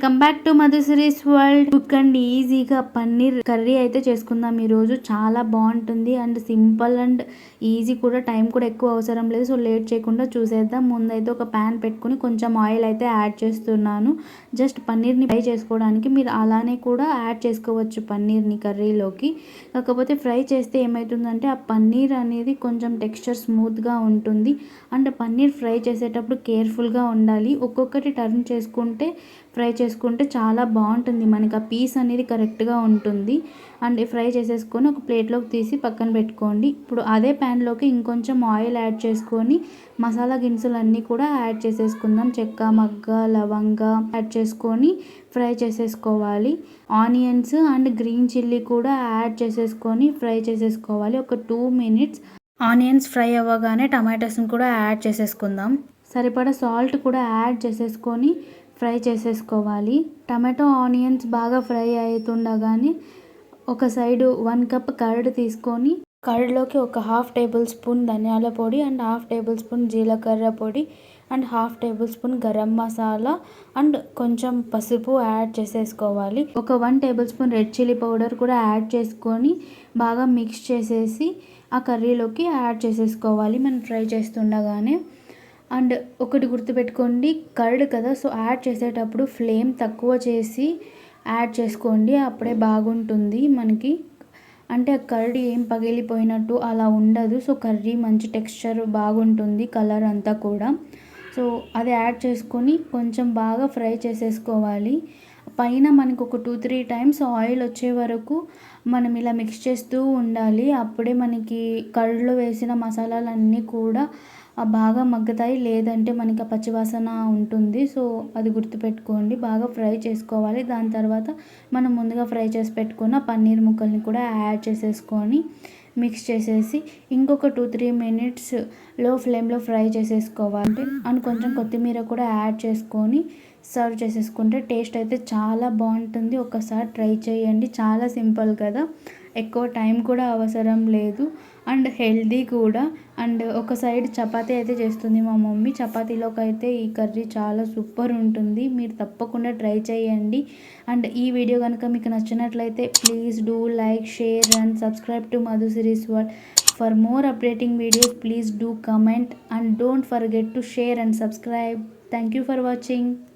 Welcome back to Madhu series world. Cook and ఈజీగా paneer curry అయితే చేసుకుందాం ఈరోజు. చాలా బాగుంటుంది అండ్ సింపుల్ అండ్ ఈజీ కూడా. టైం కూడా ఎక్కువ అవసరం లేదు సో లేట్ చేయకుండా చూసేద్దాం. ముందైతే ఒక ప్యాన్ పెట్టుకుని కొంచెం ఆయిల్ అయితే యాడ్ చేస్తున్నాను. జస్ట్ పన్నీర్ని ఫ్రై చేసుకోవడానికి మీరు అలానే కూడా యాడ్ చేసుకోవచ్చు పన్నీర్ని కర్రీలోకి. కాకపోతే ఫ్రై చేస్తే ఏమవుతుందంటే ఆ పన్నీర్ అనేది కొంచెం టెక్స్చర్ స్మూత్గా ఉంటుంది. అండ్ పన్నీర్ ఫ్రై చేసేటప్పుడు కేర్ఫుల్గా ఉండాలి. ఒక్కొక్కటి టర్న్ చేసుకుంటే ఫ్రై చేసుకుంటే చాలా బాగుంటుంది. మనకి ఆ పీస్ అనేది కరెక్ట్గా ఉంటుంది. అండ్ ఫ్రై చేసేసుకొని ఒక ప్లేట్లోకి తీసి పక్కన పెట్టుకోండి. ఇప్పుడు అదే ప్యాన్లోకి ఇంకొంచెం ఆయిల్ యాడ్ చేసుకొని మసాలా దినుసులు అన్నీ కూడా యాడ్ చేసేసుకుందాం. చెక్క మగ్గ లవంగ యాడ్ చేసుకొని ఫ్రై చేసేసుకోవాలి. ఆనియన్స్ అండ్ గ్రీన్ చిల్లీ కూడా యాడ్ చేసేసుకొని ఫ్రై చేసేసుకోవాలి. ఒక టూ మినిట్స్. ఆనియన్స్ ఫ్రై అవ్వగానే టమాటోస్ని కూడా యాడ్ చేసేసుకుందాం. సరిపడా సాల్ట్ కూడా యాడ్ చేసేసుకొని ఫ్రై చేసేసుకోవాలి. టమాటో ఆనియన్స్ బాగా ఫ్రై అవుతుండగానే ఒక సైడు వన్ కప్ కర్డ్ తీసుకొని కర్డ్లోకి ఒక హాఫ్ టేబుల్ స్పూన్ ధనియాల పొడి అండ్ హాఫ్ టేబుల్ స్పూన్ జీలకర్ర పొడి and half tablespoon garam masala and కొంచెం పసుపు యాడ్ చేసేసుకోవాలి. ఒక one tablespoon red chilli powder కూడా యాడ్ చేసుకొని బాగా మిక్స్ చేసేసి ఆ కర్రీలోకి యాడ్ చేసేసుకోవాలి. మనం ఫ్రై చేస్తుండగానే అండ్ ఒకటి గుర్తుపెట్టుకోండి కర్డ్ కదా సో యాడ్ చేసేటప్పుడు ఫ్లేమ్ తక్కువ చేసి యాడ్ చేసుకోండి అప్పుడే బాగుంటుంది మనకి. అంటే ఆ కర్డ్ ఏం పగిలిపోయినట్టు అలా ఉండదు సో కర్రీ మంచి టెక్స్చర్ బాగుంటుంది కలర్ అంతా కూడా. సో అది యాడ్ చేసుకొని కొంచెం బాగా ఫ్రై చేసేసుకోవాలి. పైన మనకు ఒక టూ త్రీ టైమ్స్ ఆయిల్ వచ్చే వరకు మనం ఇలా మిక్స్ చేస్తూ ఉండాలి. అప్పుడే మనకి కర్డ్లో వేసిన మసాలాలన్నీ కూడా బాగా మగ్గుతాయి. లేదంటే మనకి పచ్చివాసన ఉంటుంది. సో అది గుర్తుపెట్టుకోండి. బాగా ఫ్రై చేసుకోవాలి. దాని తర్వాత మనం ముందుగా ఫ్రై చేసి పెట్టుకున్న పన్నీర్ ముక్కల్ని కూడా యాడ్ చేసేసుకొని మిక్స్ చేసేసి ఇంకొక టూ త్రీ మినిట్స్లో ఫ్లేమ్లో ఫ్రై చేసేసుకోవాలి. అండ్ కొంచెం కొత్తిమీర కూడా యాడ్ చేసుకొని సర్వ్ చేసేసుకుంటే టేస్ట్ అయితే చాలా బాగుంటుంది. ఒకసారి ట్రై చేయండి. చాలా సింపుల్ కదా. ఎక్కువ టైం కూడా అవసరం లేదు. అండ్ హెల్దీ కూడా. అండ్ ఒక సైడ్ చపాతీ అయితే చేస్తుంది మా మమ్మీ. చపాతీలోకి అయితే ఈ కర్రీ చాలా సూపర్ ఉంటుంది. మీరు తప్పకుండా ట్రై చేయండి. అండ్ ఈ వీడియో కనుక మీకు నచ్చినట్లయితే please do like share and subscribe to Madhu series world for more updating videos please do comment and don't forget to share and subscribe. Thank you for watching.